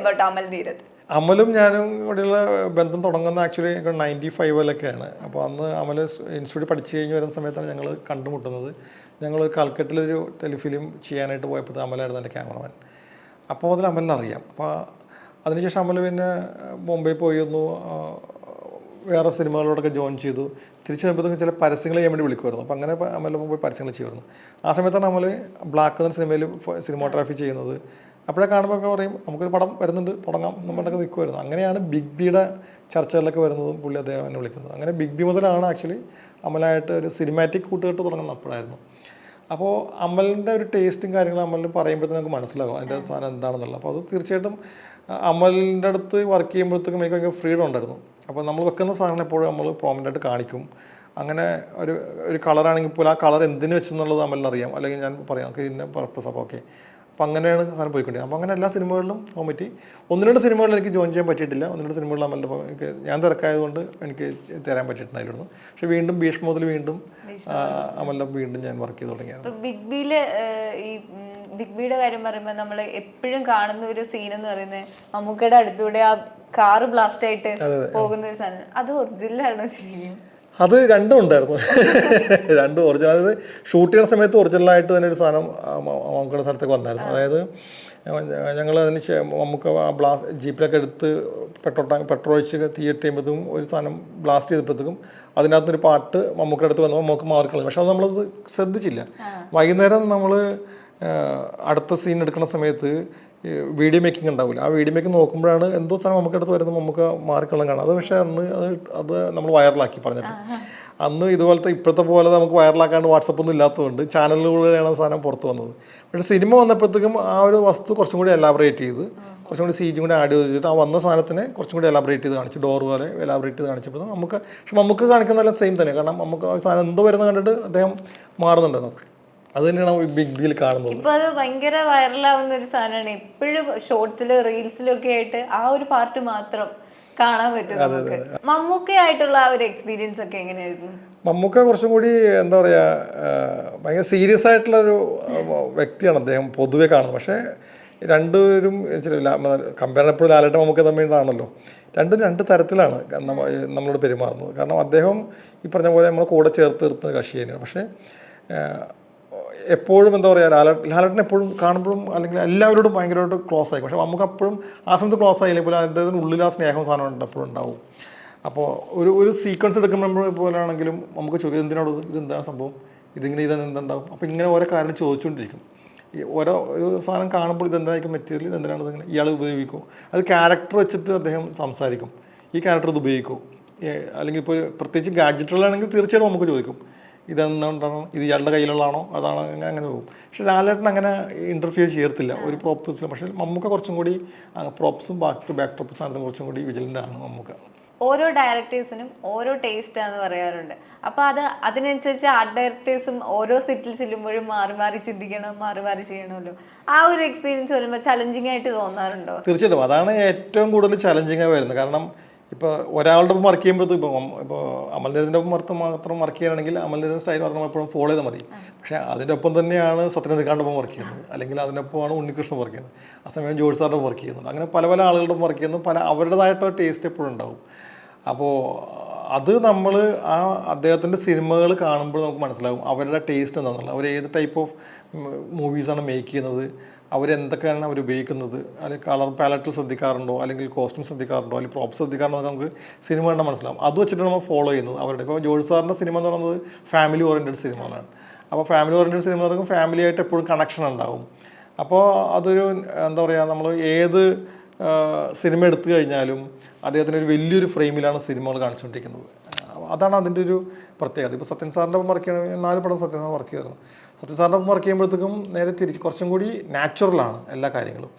അബൌട്ട് അമൽ നീരദ്. അമലും ഞാനും ഇവിടെയുള്ള ബന്ധം തുടങ്ങുന്ന ആക്ച്വലി നയന്റി ഫൈവിലൊക്കെയാണ് അപ്പോൾ അന്ന് അമൽ ഇൻസ്റ്റിറ്റ്യൂട്ട് പഠിച്ചു കഴിഞ്ഞ് വരുന്ന സമയത്താണ് ഞങ്ങൾ കണ്ടുമുട്ടുന്നത്. ഞങ്ങൾ കൽക്കട്ടിലൊരു ടെലിഫിലിം ചെയ്യാനായിട്ട് പോയപ്പോൾ അമലായിരുന്നു എന്റെ ക്യാമറമാൻ അപ്പോൾ മുതൽ അമലിനറിയാം. അപ്പോൾ അതിനുശേഷം അമൽ പിന്നെ മുംബൈ പോയി വേറെ സിനിമകളോടൊക്കെ ജോയിൻ ചെയ്തു. തിരിച്ചു വരുമ്പോഴത്തേക്ക് ചില പരസ്യങ്ങൾ ചെയ്യാൻ വേണ്ടി വിളിക്കുമായിരുന്നു. അപ്പോൾ അങ്ങനെ അമ്മയിലും പോയി പരസ്യങ്ങൾ ചെയ്യുമായിരുന്നു. ആ സമയത്താണ് നമ്മൾ ബ്ലാക്ക് എന്ന സിനിമയിൽ സിനിമോഗ്രാഫി ചെയ്യുന്നത്. അപ്പോഴേ കാണുമ്പോൾ ഒക്കെ പറയും നമുക്കൊരു പടം വരുന്നുണ്ട് തുടങ്ങാം നമ്മളൊക്കെ നിൽക്കുമായിരുന്നു അങ്ങനെയാണ് ബിഗ് ബിയുടെ ചർച്ചകളിലൊക്കെ വരുന്നതും പുള്ളി അദ്ദേഹം എന്നെ വിളിക്കുന്നത്. അങ്ങനെ ബിഗ് ബി മുതലാണ് ആക്ച്വലി അമലായിട്ട് ഒരു സിനിമാറ്റിക് കൂട്ടുകെട്ട് തുടങ്ങുന്നത് അപ്പോഴായിരുന്നു. അപ്പോൾ അമലിന്റെ ഒരു ടേസ്റ്റും കാര്യങ്ങളും അമലിന് പറയുമ്പോഴത്തേക്കും നമുക്ക് മനസ്സിലാകും അതിന്റെ സാധനം എന്താണെന്നുള്ളത്. അപ്പോൾ അത് തീർച്ചയായിട്ടും അമലിന്റെ അടുത്ത് വർക്ക് ചെയ്യുമ്പോഴത്തേക്കും എനിക്ക് ഭയങ്കര ഫ്രീഡം ഉണ്ടായിരുന്നു. അപ്പോൾ നമ്മൾ വെക്കുന്ന സാധനം എപ്പോഴും നമ്മൾ പ്രോമിനായിട്ട് കാണിക്കും. അങ്ങനെ ഒരു ഒരു കളറാണെങ്കിൽ പോലും ആ കളർ എന്തിനു വെച്ചെന്നുള്ളത് അമലിന് അറിയാം. അല്ലെങ്കിൽ ഞാൻ പറയാം നമുക്ക് ഇതിന്റെ പർപ്പസ് അപ്പോൾ ഓക്കെ അപ്പോൾ അങ്ങനെയാണ് സാധനം പോയിക്കൊണ്ടിരുന്നത്. അപ്പോൾ അങ്ങനെ എല്ലാ സിനിമകളിലും പോകാൻ പറ്റി ഒന്ന് രണ്ട് സിനിമകളിൽ എനിക്ക് ജോയിൻ ചെയ്യാൻ പറ്റിയിട്ടില്ല. ഒന്ന് രണ്ട് സിനിമകളിൽ അമലിന്റെ എനിക്ക് ഞാൻ തിരക്കായതുകൊണ്ട് എനിക്ക് തരാൻ പറ്റിയിട്ടുണ്ടായിരുന്നു. പക്ഷെ വീണ്ടും ഭീഷ്മ മുതൽ വീണ്ടും അമല്ല അമലിന്റെ വീണ്ടും ഞാൻ വർക്ക് ചെയ്ത് തുടങ്ങിയത്. ബിഗ് ബിയിൽ ഈ ബിഗ് ബിയുടെ കാര്യം പറയുമ്പോൾ നമ്മൾ എപ്പോഴും കാണുന്ന ഒരു സീൻ എന്ന് പറയുന്നത് മമ്മൂക്കയുടെ അടുത്തൂടെ ആ കാറ് ബ്ലാസ്റ്റ് ആയിട്ട് പോകുന്ന ഒരു സാധനം. അത് ഒറിജിനൽ ആണോ ശരിക്കും. അത് രണ്ടും ഉണ്ടായിരുന്നു. രണ്ടും ഒറിജിനൽ അതായത് ഷൂട്ട് ചെയ്യുന്ന സമയത്ത് ഒറിജിനലായിട്ട് തന്നെ ഒരു സാധനം മമ്മൂക്കയുടെ സ്ഥലത്തേക്ക് വന്നായിരുന്നു. അതായത് ഞങ്ങൾ അതിന് മമ്മൂക്ക നമുക്ക് ആ ബ്ലാസ്റ്റ് ജീപ്പിലൊക്കെ എടുത്ത് പെട്രോൾ ടാങ്ക് പെട്രോൾ ഒഴിച്ച് തീയിട്ട് ചെയ്യുമ്പോഴത്തേക്കും ഒരു സാധനം ബ്ലാസ്റ്റ് ചെയ്തപ്പോഴത്തേക്കും അതിനകത്തൊരു പാട്ട് മമ്മൂക്കയുടെ അടുത്ത് വന്നപ്പോൾ മമ്മൂക്ക് മാറിക്കളി പക്ഷെ അത് നമ്മളത് ശ്രദ്ധിച്ചില്ല. വൈകുന്നേരം നമ്മൾ അടുത്ത സീൻ എടുക്കുന്ന സമയത്ത് വീഡിയോ മേക്കിംഗ് ഉണ്ടാവില്ല ആ വീഡിയോ മേക്കിംഗ് നോക്കുമ്പോഴാണ് എന്തോ സാധനം നമുക്കടുത്ത് വരുന്നത് നമുക്ക് മാറിക്കള്ളം കാണാം അത് പക്ഷേ അന്ന് അത് അത് നമ്മൾ വൈറലാക്കി പറഞ്ഞിട്ട്. അന്ന് ഇതുപോലത്തെ ഇപ്പോഴത്തെ പോലെ നമുക്ക് വൈറലാക്കാണ്ട് വാട്സപ്പ് ഒന്നും ഇല്ലാത്തതുകൊണ്ട് ചാനലുകളിലാണ് സാധനം പുറത്ത് വന്നത്. പക്ഷേ സിനിമ വന്നപ്പോഴത്തേക്കും ആ ഒരു വസ്തു കുറച്ചും കൂടി എലാബറേറ്റ് ചെയ്ത് കുറച്ചും കൂടി സീജും കൂടി ആഡ് ചെയ്തിട്ട് ആ വന്ന സാധനത്തിനെ കുറച്ചും കൂടി എലാബറേറ്റ് ചെയ്ത് കാണിച്ചു. ഡോർ പോലെ എലാബറേറ്റ് ചെയ്ത് കാണിച്ചപ്പോൾ നമുക്ക് പക്ഷെ നമുക്ക് കാണിക്കുന്നതെല്ലാം സെയിം തന്നെ. കാരണം നമുക്ക് ആ സാധനം എന്തോ വരുന്നത് കണ്ടിട്ട് അദ്ദേഹം മാറുന്നുണ്ട്. അതിനകത്ത് അത് തന്നെയാണ് ബിഗ് ബിയിൽ കാണുന്നത്. ഇപ്പൊ അത് ഭയങ്കര വൈറലാവുന്ന ഒരു സാധനമാണ്. എപ്പോഴും ഷോർട്സിലും റീൽസിലും ഒക്കെ ആയിട്ട് ആ ഒരു പാർട്ട് മാത്രം കാണാൻ പറ്റും നമുക്ക്. മമ്മൂക്കയായിട്ടുള്ള ആ ഒരു എക്സ്പീരിയൻസ് ഒക്കെ എങ്ങനെയായിരുന്നു? മമ്മൂക്ക കുറച്ചും കൂടി എന്താ പറയാ ഭയങ്കര സീരിയസ് ആയിട്ടുള്ള ഒരു വ്യക്തിയാണ് അദ്ദേഹം പൊതുവെ കാണുന്നത്. പക്ഷേ രണ്ടുപേരും കമ്പയർ എപ്പോഴും ലാലേട്ടൻ മമ്മൂക്ക തമ്മിലാണല്ലോ രണ്ടും രണ്ട് തരത്തിലാണ് നമ്മളോട് പെരുമാറുന്നത്. കാരണം അദ്ദേഹം ഈ പറഞ്ഞ പോലെ നമ്മളെ കൂടെ ചേർത്ത് നിർത്തുന്ന കക്ഷി തന്നെയാണ്. പക്ഷേ എപ്പോഴും എന്താ പറയുക ലാല ലാലട്ടിനെ എപ്പോഴും കാണുമ്പോഴും അല്ലെങ്കിൽ എല്ലാവരോടും ഭയങ്കരമായിട്ട് ക്ലോസ് ആയി. പക്ഷേ നമുക്ക് അപ്പോഴും ആ സമയത്ത് ക്ലോസ് ആയില്ലേ? പോലും അദ്ദേഹത്തിന് ഉള്ളിൽ ആ സ്നേഹം സാധനം എപ്പോഴും ഉണ്ടാവും. അപ്പോൾ ഒരു ഒരു സീക്വൻസ് എടുക്കുമ്പോൾ പോലാണെങ്കിലും നമുക്ക് ചോദിക്കും എന്തിനോട് ഇത്? എന്താണ് സംഭവം? ഇതിങ്ങനെ ഇതെന്ന് എന്തുണ്ടാവും അപ്പോൾ ഇങ്ങനെ ഓരോ കാര്യം ചോദിച്ചുകൊണ്ടിരിക്കും. ഓരോ ഒരു സാധനം കാണുമ്പോൾ ഇതെന്തായിരിക്കും മെറ്റീരിയൽ ഇതെന്തിനാണ് ഇതിങ്ങനെ? ഇയാൾ ഉപയോഗിക്കും. അത് ക്യാരക്ടർ വെച്ചിട്ട് അദ്ദേഹം സംസാരിക്കും. ഈ ക്യാരക്ടർ ഇത് ഉപയോഗിക്കും. അല്ലെങ്കിൽ ഇപ്പോൾ പ്രത്യേകിച്ച് ഗാഡ്ജറ്റുകളാണെങ്കിൽ തീർച്ചയായിട്ടും നമുക്ക് ചോദിക്കും. ഇതെന്തുകൊണ്ടാണ്? ഇത് ഇയാളുടെ കയ്യിലുള്ളതാണോ? അതാണ്? അങ്ങനെ പോകും. പക്ഷെ ലാലേട്ടൻ അങ്ങനെ ഇന്റർഫിയർ ചെയ്യത്തില്ല. ഒരു പ്രോപ്സ് പക്ഷേ മമ്മൂക്ക കുറച്ചും കൂടി പ്രോപ്സും ബാക്ക് ടു ബാക്ക് ടോപ്പ് സാധനത്തും കുറച്ചും കൂടി വിജിലന്റ് ആണ് മമ്മൂക്ക. ഓരോ ഡയറക്ടേഴ്സിനും ഓരോ ടേസ്റ്റ് ആണെന്ന് പറയാറുണ്ട്. അപ്പോൾ അത് അതിനനുസരിച്ച് ആർട്ട് ഡയറക്ടേഴ്സും ഓരോ സെറ്റിൽ ചെല്ലുമ്പോഴും മാറി മാറി ചിന്തിക്കണം മാറി മാറി ചെയ്യണമല്ലോ. ആ ഒരു എക്സ്പീരിയൻസ് വരുമ്പോൾ ചലഞ്ചിങ് ആയിട്ട് തോന്നാറുണ്ടോ? തീർച്ചയായിട്ടും. അതാണ് ഏറ്റവും കൂടുതൽ ചലഞ്ചിങ് ആയി വരുന്നത്. കാരണം ഇപ്പോൾ ഒരാളുടെ ഒപ്പം വർക്ക് ചെയ്യുമ്പോഴത്തേക്കും ഇപ്പോൾ ഇപ്പോൾ അമൽനീരന്റെ ഒപ്പം മൊത്തം മാത്രം വർക്ക് ചെയ്യാനാണെങ്കിൽ അമൽനീരൻ സ്റ്റൈൽ മാത്രം എപ്പോഴും ഫോളോ ചെയ്താൽ മതി. പക്ഷേ അതിന്റെ ഒപ്പം തന്നെയാണ് സത്യനന്ദിക്കാണ്ട് ഒപ്പം വർക്ക് ചെയ്യുന്നത്. അല്ലെങ്കിൽ അതിനൊപ്പമാണ് ഉണ്ണികൃഷ്ണൻ വർക്ക് ചെയ്യുന്നത്. ആ സമയം ജോർജ് സാറിന്റെ വർക്ക് ചെയ്യുന്നുണ്ട്. അങ്ങനെ പല പല ആളുകളുടെ വർക്ക് ചെയ്യുന്നു. പല അവരുടേതായിട്ടുള്ള ടേസ്റ്റ് എപ്പോഴും ഉണ്ടാവും. അപ്പോൾ അത് നമ്മൾ ആ അദ്ദേഹത്തിന്റെ സിനിമകൾ കാണുമ്പോൾ നമുക്ക് മനസ്സിലാകും അവരുടെ ടേസ്റ്റ് എന്താണെന്നുള്ളത്. അവർ ഏത് ടൈപ്പ് ഓഫ് മൂവീസാണ് മേക്ക് ചെയ്യുന്നത്. അവരെന്തൊക്കെയാണ് അവർ ഉപയോഗിക്കുന്നത്? അല്ലെങ്കിൽ കളർ പാലറ്റിൽ ശ്രദ്ധിക്കാറുണ്ടോ? അല്ലെങ്കിൽ കോസ്റ്റ്യൂം ശ്രദ്ധിക്കാറുണ്ടോ? അല്ലെങ്കിൽ പ്രോപ്സ് ശ്രദ്ധിക്കാറുണ്ടോ? നമുക്ക് സിനിമ കണ്ടാൽ മനസ്സിലാവും. അത് വെച്ചിട്ട് നമ്മൾ ഫോളോ ചെയ്യുന്നത് അവരുടെ. ഇപ്പോൾ ജോർജ് സാറിന്റെ സിനിമ എന്ന് പറയുന്നത് ഫാമിലി ഓറിയന്റഡ് സിനിമകളാണ് അപ്പോൾ ഫാമിലി ഓറിയന്റഡ് സിനിമ എന്ന് പറയുമ്പോൾ ഫാമിലി ആയിട്ട് എപ്പോഴും കണക്ഷൻ ഉണ്ടാവും. അപ്പോൾ അതൊരു എന്താ പറയുക നമ്മൾ ഏത് സിനിമ എടുത്തു കഴിഞ്ഞാലും അദ്ദേഹത്തിന് ഒരു വലിയൊരു ഫ്രെയിമിലാണ് സിനിമകൾ കാണിച്ചുകൊണ്ടിരിക്കുന്നത്. അതാണ് അതിന്റെ ഒരു പ്രത്യേകത. ഇപ്പോൾ സത്യൻ സാറിന്റെ വർക്ക് ചെയ്യണമെങ്കിൽ നാല് പടം സത്യൻ സാർ വർക്ക് ചെയ്തിരുന്നു. ഒപ്പം വർക്ക് ചെയ്യുമ്പോഴത്തേക്കും നേരെ തിരിച്ച് കുറച്ചും കൂടി നാച്ചുറലാണ് എല്ലാ കാര്യങ്ങളും.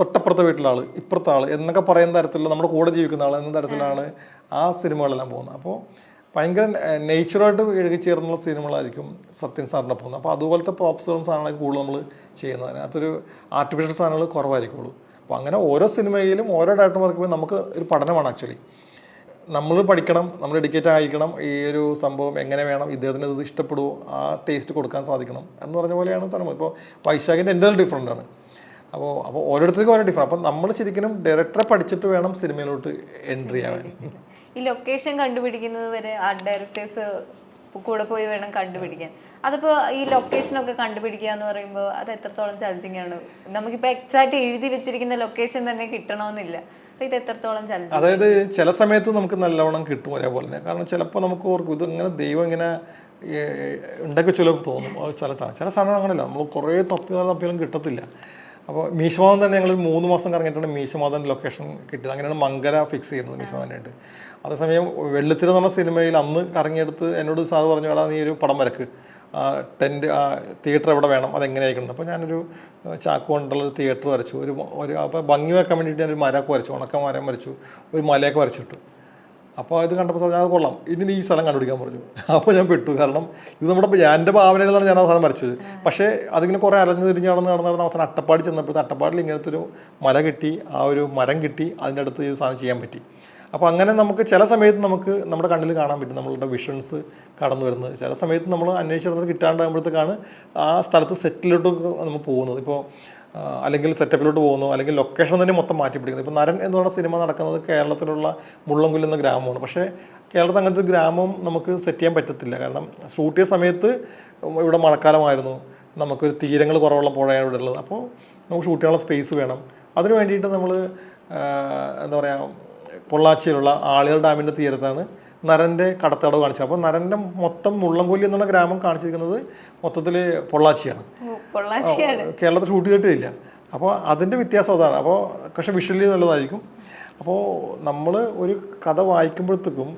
തൊട്ടപ്പുറത്തെ വീട്ടിലെ ആൾ ഇപ്പുറത്തെ ആൾ എന്നൊക്കെ പറയുന്ന തരത്തിലുള്ള നമ്മുടെ കൂടെ ജീവിക്കുന്ന ആൾ എന്ന തരത്തിലാണ് ആ. സിനിമകളെല്ലാം പോകുന്നത്. അപ്പോൾ ഭയങ്കര നേച്ചറായിട്ട് ഇഴകിച്ചേർന്നുള്ള സിനിമകളായിരിക്കും സത്യൻ സാറിന്റെ പോകുന്നത്. അപ്പോൾ അതുപോലത്തെ പ്രോപ്സുകളും സാധനങ്ങളൊക്കെ കൂടുതൽ നമ്മൾ ചെയ്യുന്നത്. അതിനകത്തൊരു ആർട്ടിഫിഷ്യൽ സാധനങ്ങൾ കുറവായിരിക്കുള്ളൂ. അപ്പോൾ അങ്ങനെ ഓരോ സിനിമയിലും ഓരോ ഡയറക്ടർ വർക്ക് നമുക്ക് ഒരു പഠനമാണ് ആക്ച്വലി നമ്മൾ പഠിക്കണം നമ്മൾ ഡെഡിക്കേറ്റ് ആയിരിക്കണം ഈ ഒരു സംഭവം എങ്ങനെ വേണം ഇദ്ദേഹത്തിന് ഇത് ഇഷ്ടപ്പെടുമോ ആ ടേസ്റ്റ് കൊടുക്കാൻ സാധിക്കണം എന്ന് പറഞ്ഞ പോലെയാണ് സ്ഥലം ഇപ്പോൾ വൈശാഖിന്റെ എന്തെങ്കിലും ഡിഫറെന്റ് ആണ്. അപ്പോൾ അപ്പോൾ ഓരോരുത്തർക്കും ഓരോ ഡിഫറെന്റ് അപ്പം നമ്മൾ ശരിക്കും ഡയറക്ടറെ പഠിച്ചിട്ട് വേണം സിനിമയിലോട്ട് എൻട്രി ആവാൻ. ഈ ലൊക്കേഷൻ കണ്ടുപിടിക്കുന്നത് വരെ ആ ഡയറക്ടേഴ്സ് കൂടെ പോയി വേണം കണ്ടുപിടിക്കാൻ. അതിപ്പോ ഈ ലൊക്കേഷനൊക്കെ കണ്ടുപിടിക്കുക എന്ന് പറയുമ്പോൾ അത് എത്രത്തോളം ചലഞ്ചിങ് ആണ്? നമുക്കിപ്പോ എക്സാക്റ്റ് എഴുതി വെച്ചിരിക്കുന്ന ലൊക്കേഷൻ തന്നെ കിട്ടണമെന്നില്ല. ഇത് എത്രത്തോളം അതായത് ചില സമയത്ത് നമുക്ക് നല്ലവണ്ണം കിട്ടും ഒരേപോലെ തന്നെ. കാരണം ചിലപ്പോൾ നമുക്ക് ഓർക്കും ഇത് ഇങ്ങനെ ദൈവം ഇങ്ങനെ ഉണ്ടൊക്കെ ചിലപ്പോൾ തോന്നും. ചില സാധനം ചില സാധനം അങ്ങനെയല്ല. നമ്മൾ കുറേ തപ്പി തപ്പിയാലും കിട്ടത്തില്ല. അപ്പോൾ മീശമാധൻ തന്നെ ഞങ്ങൾ മൂന്ന് മാസം കറങ്ങിയിട്ടാണ് മീശമാധൻ ലൊക്കേഷൻ കിട്ടിയത്. അങ്ങനെയാണ് മങ്കര ഫിക്സ് ചെയ്യുന്നത് മീശമാധനായിട്ട് അതേസമയം വെള്ളിത്തിര എന്ന് പറഞ്ഞ സിനിമയിൽ അന്ന് കറങ്ങിയെടുത്ത് എന്നോട് സാറ് പറഞ്ഞു എടാ നീ ഒരു പടം വരക്ക്. ടെന്റ് ആ തിയേറ്റർ എവിടെ വേണം അതെങ്ങനെയായിരിക്കണം അപ്പോൾ ഞാനൊരു ചാക്കു ചാക്ക് കൊണ്ടുള്ള ഒരു തിയേറ്റർ വരച്ചു. ഒരു ഒരു അപ്പോൾ ഭംഗി വെക്കാൻ വേണ്ടിയിട്ട് ഞാനൊരു മരമൊക്കെ വരച്ചു. ഉണക്ക മരം വരച്ചു. ഒരു മലയൊക്കെ വരച്ചിട്ടു. അപ്പോൾ ഇത് കണ്ടപ്പോൾ ഞാൻ അത് കൊള്ളാം. ഇനി നീ ഈ സ്ഥലം കണ്ടുപിടിക്കാൻ പറഞ്ഞു. അപ്പോൾ ഞാൻ പെട്ടു. കാരണം ഇത് നമ്മുടെ എന്റെ ഭാവനയിലാണ് നിന്നാണ് ഞാൻ ആ സ്ഥലം വരച്ചത്. പക്ഷേ അതിങ്ങനെ കുറേ അലഞ്ഞു തിരിഞ്ഞ് നടന്ന് നടന്ന് നടന്ന് അവസാനം അട്ടപ്പാടി ചെന്നപ്പോഴത്തെ അട്ടപ്പാടിൽ ഇങ്ങനത്തെ ഒരു മല കിട്ടി. ആ ഒരു മരം കിട്ടി. അതിന്റെ അടുത്ത് ഈ സാധനം ചെയ്യാൻ പറ്റി. അപ്പോൾ അങ്ങനെ നമുക്ക് ചില സമയത്ത് നമുക്ക് നമ്മുടെ കണ്ണിൽ കാണാൻ പറ്റും നമ്മളുടെ വിഷൻസ് കടന്നു വരുന്നത്. ചില സമയത്ത് നമ്മൾ അന്വേഷിച്ചിടത്ത് കിട്ടാണ്ടാകുമ്പോഴത്തേക്കാണ് ആ സ്ഥലത്ത് സെറ്റിലോട്ട് നമ്മൾ പോകുന്നത്. ഇപ്പോൾ അല്ലെങ്കിൽ സെറ്റപ്പിലോട്ട് പോകുന്നു അല്ലെങ്കിൽ ലൊക്കേഷൻ തന്നെ മൊത്തം മാറ്റി പിടിക്കുന്നത്. ഇപ്പോൾ നരൻ എന്ന് പറയുന്ന സിനിമ നടക്കുന്നത് കേരളത്തിലുള്ള മുള്ളംകുല്ല് എന്ന ഗ്രാമമാണ്. പക്ഷേ കേരളത്തിൽ അങ്ങനത്തെ ഗ്രാമം നമുക്ക് സെറ്റ് ചെയ്യാൻ പറ്റത്തില്ല. കാരണം ഷൂട്ട് ചെയ്ത സമയത്ത് ഇവിടെ മഴക്കാലമായിരുന്നു. നമുക്കൊരു തീരങ്ങൾ കുറവുള്ള പുഴയാണ് ഇവിടെ ഉള്ളത്. അപ്പോൾ നമുക്ക് ഷൂട്ട് ചെയ്യാനുള്ള സ്പേസ് വേണം. അതിന് വേണ്ടിയിട്ട് നമ്മൾ എന്താ പറയുക പൊള്ളാച്ചിയിലുള്ള ആളിയർ ഡാമിന്റെ തീരത്താണ് നരന്റെ കടത്തടവ് കാണിച്ചത്. അപ്പോൾ നരന്റെ മൊത്തം മുള്ളംകൊല്ലി എന്നുള്ള ഗ്രാമം കാണിച്ചിരിക്കുന്നത് മൊത്തത്തിൽ പൊള്ളാച്ചിയാണ്. കേരളത്തിൽ ഷൂട്ട് ചെയ്തിട്ടില്ല അപ്പോൾ അതിന്റെ വ്യത്യാസം അതാണ്. അപ്പോൾ പക്ഷേ വിഷ്വലി നല്ലതായിരിക്കും അപ്പോൾ നമ്മൾ ഒരു കഥ വായിക്കുമ്പോഴത്തേക്കും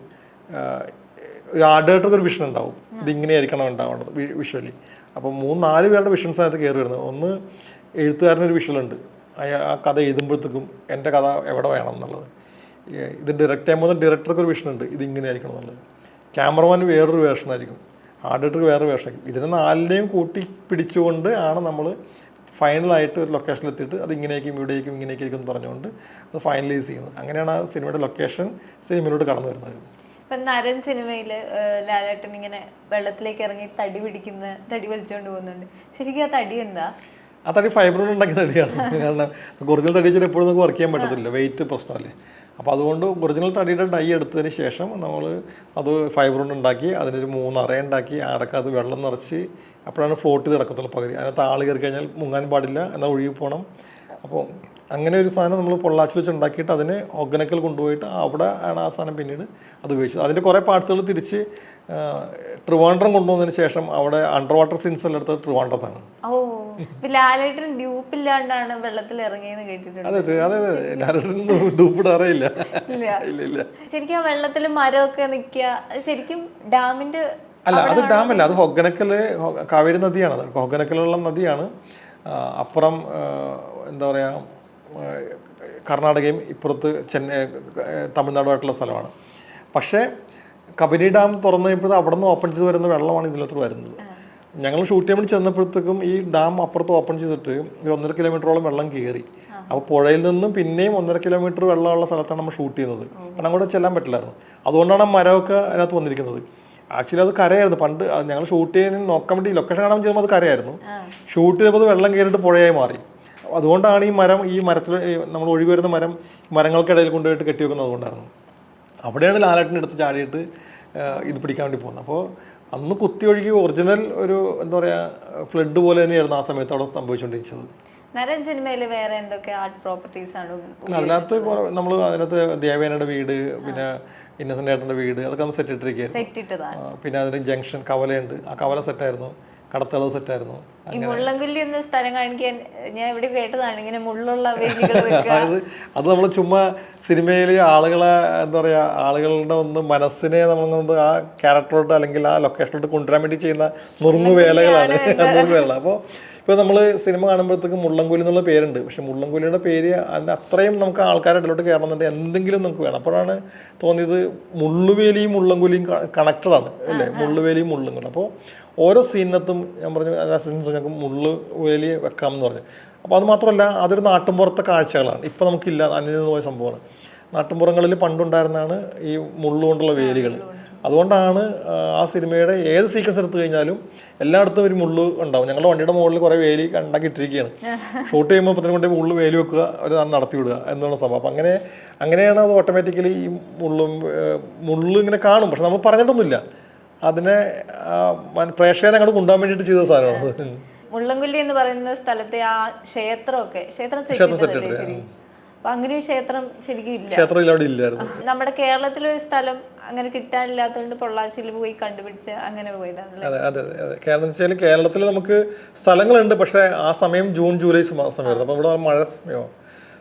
ഒരു ആർഡായിട്ടൊക്കെ ഒരു വിഷൻ ഉണ്ടാവും. ഇതിങ്ങനെ ആയിരിക്കണം ഉണ്ടാവേണ്ടത് വിഷ്വലി. അപ്പോൾ മൂന്ന് നാല് പേരുടെ വിഷൻസ് അതിനകത്ത് കയറി വരുന്നത്. ഒന്ന് എഴുത്തുകാരനൊരു വിഷ്വലുണ്ട് ആ കഥ എഴുതുമ്പോഴത്തേക്കും എന്റെ കഥ എവിടെ വേണം എന്നുള്ളത്. ഇത് ഡയറക്റ്റ് ചെയ്യുമ്പോൾ ഡയറക്ടർക്ക് ഒരു വിഷൻ ഉണ്ട്. ഇത് ഇങ്ങനെ ആയിരിക്കണം എന്നുള്ളത് ക്യാമറമാൻ വേറൊരു വേർഷനായിരിക്കും ആഡിറ്റർക്ക് വേറൊരു വേഷമായിരിക്കും ഇതിനെ നാലിനെയും കൂട്ടി പിടിച്ചുകൊണ്ട് ആണ് നമ്മൾ ഫൈനലായിട്ട് ഒരു ലൊക്കേഷനിൽ എത്തിയിട്ട് അത് ഇങ്ങനെയായിരിക്കും ഇവിടേക്കും ഇങ്ങനെയൊക്കെ എന്ന് പറഞ്ഞുകൊണ്ട് അത് ഫൈനലൈസ് ചെയ്യുന്നത്. അങ്ങനെയാണ് ആ സിനിമയുടെ ലൊക്കേഷൻ സിനിമയിലോട്ട് കടന്നു വരുന്നത്. ഇപ്പം നരൻ സിനിമയിൽ ലാലേട്ടൻ ഇങ്ങനെ വെള്ളത്തിലേക്ക് ഇറങ്ങി തടി പിടിക്കുന്ന തടി വലിച്ചുകൊണ്ട് പോകുന്നുണ്ട്. ശരിക്കും ആ തടി എന്താ? ആ തടി ഫൈബറോട് ഉണ്ടാക്കിയ തടിയാണ്. കാരണം ഒറിജിനൽ തടി വെച്ചാൽ എപ്പോഴും നമുക്ക് വർക്ക് ചെയ്യാൻ പറ്റത്തില്ല വെയിറ്റ് പ്രശ്നമല്ലേ? അപ്പോൾ അതുകൊണ്ട് ഒറിജിനൽ തടിയുടെ ഡൈ എടുത്തതിന് ശേഷം നമ്മൾ അത് ഫൈബർ കൊണ്ട് ഉണ്ടാക്കി അതിനൊരു മൂന്ന് ഉണ്ടാക്കി അറക്ക് അത് വെള്ളം നിറച്ച് അപ്പോഴാണ് ഫ്ലോട്ട് ചെയ്ത് കിടക്കത്തുള്ളൂ പകുതി. അതിനകത്ത് ആൾ കയറി കഴിഞ്ഞാൽ മുങ്ങാൻ പാടില്ല എന്നാൽ ഒഴുകി പോകണം അപ്പോൾ അങ്ങനെ ഒരു സാധനം നമ്മൾ പൊള്ളാച്ചിൽ വെച്ച് ഉണ്ടാക്കിയിട്ട് അതിനെ ഒഗനക്കൽ കൊണ്ടുപോയിട്ട് അവിടെ ആണ് ആ സാധനം പിന്നീട് അത് ഉപയോഗിച്ചത്. അതിന്റെ കുറേ പാർട്സുകൾ തിരിച്ച് ട്രിവാൻഡ്രം കൊണ്ടുവന്നതിന് ശേഷം അവിടെ അണ്ടർ വാട്ടർ സീൻസ് എല്ലാം എടുത്തത് ട്രിവാൻഡ്രത്താണ്. ഓ ലാലേട്ടൻ ഡ്യൂപ്പ് ഇല്ലാണ്ടാണ് വെള്ളത്തിൽ ഇറങ്ങിയെന്ന് കേട്ടിട്ടുണ്ട്. അതെ അതെ അതെ ലാലേട്ടൻ ഡ്യൂപ്പ് ഇടാറില്ല ഇല്ല. ഇല്ല ശരിക്കും ആ വെള്ളത്തിൽ മരമൊക്കെ നിൽക്കുക ശരിക്കും ഡാമിന്റെ അല്ല അത് ഡാമല്ല അത്? ഹൊഗനക്കൽ കാവേരി നദിയാണ്. അത് ഹൊഗനക്കലുള്ള നദിയാണ്. അപ്പുറം എന്താ പറയുക കർണാടകയും ഇപ്പുറത്ത് ചെന്നൈ തമിഴ്നാടുമായിട്ടുള്ള സ്ഥലമാണ്. പക്ഷേ കബനി ഡാം തുറന്നു കഴിയുമ്പോൾ അവിടെ നിന്ന് ഓപ്പൺ ചെയ്ത് വരുന്ന വെള്ളമാണ് ഇതിനകത്ത് വരുന്നത്. ഞങ്ങൾ ഷൂട്ട് ചെയ്യാൻ വേണ്ടി ചെന്നപ്പോഴത്തേക്കും ഈ ഡാം അപ്പുറത്ത് ഓപ്പൺ ചെയ്തിട്ട് ഒരു ഒന്നര കിലോമീറ്ററോളം വെള്ളം കയറി അപ്പോൾ പുഴയിൽ നിന്നും പിന്നെയും ഒന്നര കിലോമീറ്റർ വെള്ളമുള്ള സ്ഥലത്താണ് നമ്മൾ ഷൂട്ട് ചെയ്യുന്നത്. കാരണം അങ്ങോട്ട് ചെല്ലാൻ പറ്റില്ലായിരുന്നു. അതുകൊണ്ടാണ് മരമൊക്കെ അതിനകത്ത് വന്നിരിക്കുന്നത്. ആക്ച്വലി അത് കരയായിരുന്നു. പണ്ട് ഞങ്ങൾ ഷൂട്ട് ചെയ്യാൻ നോക്കാൻ വേണ്ടി ലൊക്കേഷൻ കാണാൻ ചെയ്യുമ്പോൾ അത് കരയായിരുന്നു. ഷൂട്ട് ചെയ്തപ്പോൾ അത് വെള്ളം കയറിയിട്ട് പുഴയായി മാറി. അതുകൊണ്ടാണ് ഈ മരം ഈ മരത്തിൽ നമ്മൾ ഒഴുകി വരുന്ന മരം മരങ്ങൾക്കിടയിൽ കൊണ്ടുപോയിട്ട് കെട്ടി വെക്കുന്നത് അതുകൊണ്ടായിരുന്നു അവിടെയാണ് ലാലേട്ടന്റെ അടുത്ത് ചാടിയിട്ട് ഇത് പിടിക്കാൻ വേണ്ടി പോകുന്നത്. അപ്പോൾ അന്ന് കുത്തി ഒഴുകി ഒറിജിനൽ ഒരു എന്താ പറയുക ഫ്ലഡ് പോലെ തന്നെയായിരുന്നു ആ സമയത്ത് അവിടെ സംഭവിച്ചുകൊണ്ടിരിച്ചത്. നരൻ സിനിമയിൽ വേറെ എന്തൊക്കെ ആർട്ട് പ്രോപ്പർട്ടീസ് ആണ് അതിനകത്ത് നമ്മൾ അതിനകത്ത് ദേവേനയുടെ വീട് പിന്നെ ഇന്നസെന്റ് ഏട്ടന്റെ വീട് അതൊക്കെ നമ്മൾ സെറ്റ് ഇട്ടിരിക്കുകയായിരുന്നു. പിന്നെ അതിന് ജംഗ്ഷൻ കവലയുണ്ട്. ആ കവല സെറ്റായിരുന്നു കടത്തളവ് സെറ്റായിരുന്നു. ഈ മുള്ളംകൊല്ലി എന്ന സ്ഥലം കാണിക്കാൻ ഞാൻ ഇവിടെ കേട്ടതാണ് ഇങ്ങനെ മുള്ളുള്ള അതായത് അത് നമ്മൾ ചുമ്മാ സിനിമയിൽ ആളുകളെ എന്താ പറയുക ആളുകളുടെ ഒന്ന് മനസ്സിനെ നമ്മൾ ആ ക്യാരക്ടറോട്ട് അല്ലെങ്കിൽ ആ ലൊക്കേഷനിലോട്ട് കൊണ്ടുവരാൻ വേണ്ടി ചെയ്യുന്ന നുറുങ്ങു വേലകളാണ്. അപ്പോൾ ഇപ്പോൾ നമ്മൾ സിനിമ കാണുമ്പോഴത്തേക്ക് മുള്ളംകൊല്ലി എന്നുള്ള പേരുണ്ട്. പക്ഷേ മുള്ളംകൊല്ലിയുടെ പേര് അതിന്റെ അത്രയും നമുക്ക് ആൾക്കാരുടെ കയറണമെന്നുണ്ടെങ്കിൽ എന്തെങ്കിലും നമുക്ക് വേണം. അപ്പോഴാണ് തോന്നിയത് മുള്ളുവേലിയും മുള്ളംകൊല്ലിയും കണക്റ്റഡ് ആണ് അല്ലേ? മുള്ളുവേലിയും മുള്ളും അപ്പോൾ ഓരോ സീനത്തും ഞാൻ പറഞ്ഞു ഞങ്ങൾക്ക് മുള്ളു വേലി വെക്കാം എന്ന് പറഞ്ഞു. അപ്പോൾ അത് മാത്രമല്ല അതൊരു നാട്ടുമ്പുറത്തെ കാഴ്ചകളാണ്. ഇപ്പോൾ നമുക്കില്ല അന്യം പോയ സംഭവമാണ്. നാട്ടുമ്പുറങ്ങളിൽ പണ്ടുണ്ടായിരുന്നതാണ് ഈ മുള്ളുകൊണ്ടുള്ള വേലികൾ അതുകൊണ്ടാണ് ആ, സിനിമയുടെ ഏത് സീക്വൻസ് എടുത്തു കഴിഞ്ഞാലും എല്ലായിടത്തും ഒരു മുള്ളു ഉണ്ടാവും. ഞങ്ങളുടെ വണ്ടിയുടെ മുകളിൽ കുറേ വേലി ഉണ്ടാക്കി ഇട്ടിരിക്കുകയാണ്. ഷൂട്ട് ചെയ്യുമ്പോൾ പത്തിന് കൊണ്ട് മുള്ളു വേലി വെക്കുക അവർ നടത്തി വിടുക എന്നുള്ള സംഭവം. അപ്പം അങ്ങനെ അങ്ങനെയാണ് അത് ഓട്ടോമാറ്റിക്കലി ഈ മുള്ളും മുള്ളു ഇങ്ങനെ കാണും. പക്ഷെ നമ്മൾ പറഞ്ഞിട്ടൊന്നുമില്ല. അതിനെ പ്രേക്ഷകരെ അങ്ങോട്ട് കൊണ്ടുപോകാൻ വേണ്ടിയിട്ട് ചെയ്ത സാധനമാണ് മുള്ളംകുല്ലി എന്ന് പറയുന്ന സ്ഥലത്തെ ആ ക്ഷേത്രമൊക്കെ ക്ഷേത്രം ക്ഷേത്രം അപ്പൊ അങ്ങനെ ഒരു ക്ഷേത്രം ശരിക്കും ഇല്ല. ക്ഷേത്രം നമ്മുടെ കേരളത്തിലൊരു സ്ഥലം അങ്ങനെ കിട്ടാനില്ലാത്തതുകൊണ്ട് പൊള്ളാച്ചിയിൽ പോയി കണ്ടുപിടിച്ച് അങ്ങനെ പോയതാണ് അതെ അതെ അതെ വെച്ചാൽ കേരളത്തിൽ നമുക്ക് സ്ഥലങ്ങളുണ്ട് പക്ഷേ ആ സമയം ജൂൺ ജൂലൈ സമ- സമയമായിരുന്നു. അപ്പോൾ ഇവിടെ മഴ സമയമാണ്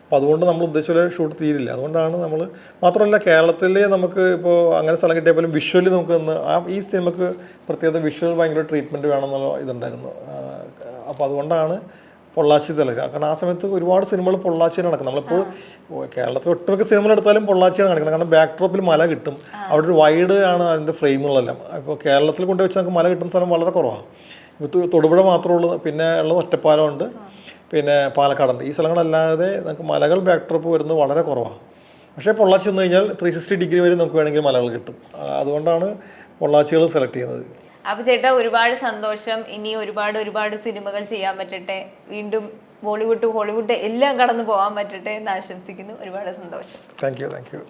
അപ്പോൾ അതുകൊണ്ട് നമ്മൾ ഉദ്ദേശിച്ച പോലെ ഷൂട്ട് തീരില്ല. അതുകൊണ്ടാണ് നമ്മൾ മാത്രമല്ല കേരളത്തിൽ നമുക്ക് ഇപ്പോൾ അങ്ങനെ സ്ഥലം കിട്ടിയ പോലും വിഷ്വലി നമുക്ക് ഒന്ന് ആ ഈ സിനിമക്ക് പ്രത്യേകത വിഷ്വൽ ഭയങ്കര ട്രീറ്റ്മെന്റ് വേണമെന്നുള്ള ഇതുണ്ടായിരുന്നു. അപ്പോൾ അതുകൊണ്ടാണ് പൊള്ളാച്ചി തല കാരണം ആ സമയത്ത് ഒരുപാട് സിനിമകൾ പൊള്ളാച്ചിയാണ് നടക്കുന്നത്. നമ്മളിപ്പോൾ കേരളത്തിൽ ഒട്ടുമിക്ക സിനിമകൾ എടുത്താലും പൊള്ളാച്ചിയാണ് കാണിക്കുന്നത് കാരണം ബാക്ക് ഡ്രോപ്പിൽ മല കിട്ടും. അവിടെ ഒരു വൈഡ് ആണ് അതിന്റെ ഫ്രെയിമുകളെല്ലാം ഇപ്പോൾ കേരളത്തിൽ കൊണ്ടുവച്ച് നമുക്ക് മല കിട്ടുന്ന സ്ഥലം വളരെ കുറവാണ് ഇപ്പോൾ തൊടുപുഴ മാത്രമേ ഉള്ളൂ. പിന്നെ ഉള്ളത് ഒറ്റപ്പാലമുണ്ട്. പിന്നെ പാലക്കാടുണ്ട്. ഈ സ്ഥലങ്ങളല്ലാതെ നമുക്ക് മലകൾ ബാക്ക് ഡ്രോപ്പ് വരുന്നത് വളരെ കുറവാണ് പക്ഷേ പൊള്ളാച്ചി വന്നു കഴിഞ്ഞാൽ ത്രീ സിക്സ്റ്റി ഡിഗ്രി വരെ നമുക്ക് വേണമെങ്കിൽ മലകൾ കിട്ടും. അതുകൊണ്ടാണ് പൊള്ളാച്ചികൾ സെലക്ട് ചെയ്യുന്നത്. അപ്പൊ ചേട്ടാ ഒരുപാട് സന്തോഷം. ഇനി ഒരുപാട് ഒരുപാട് സിനിമകൾ ചെയ്യാൻ പറ്റട്ടെ. വീണ്ടും ബോളിവുഡ് ഹോളിവുഡ് എല്ലാം കടന്നു പോകാൻ പറ്റട്ടെ എന്ന് ആശംസിക്കുന്നു. ഒരുപാട് സന്തോഷം. Thank you thank you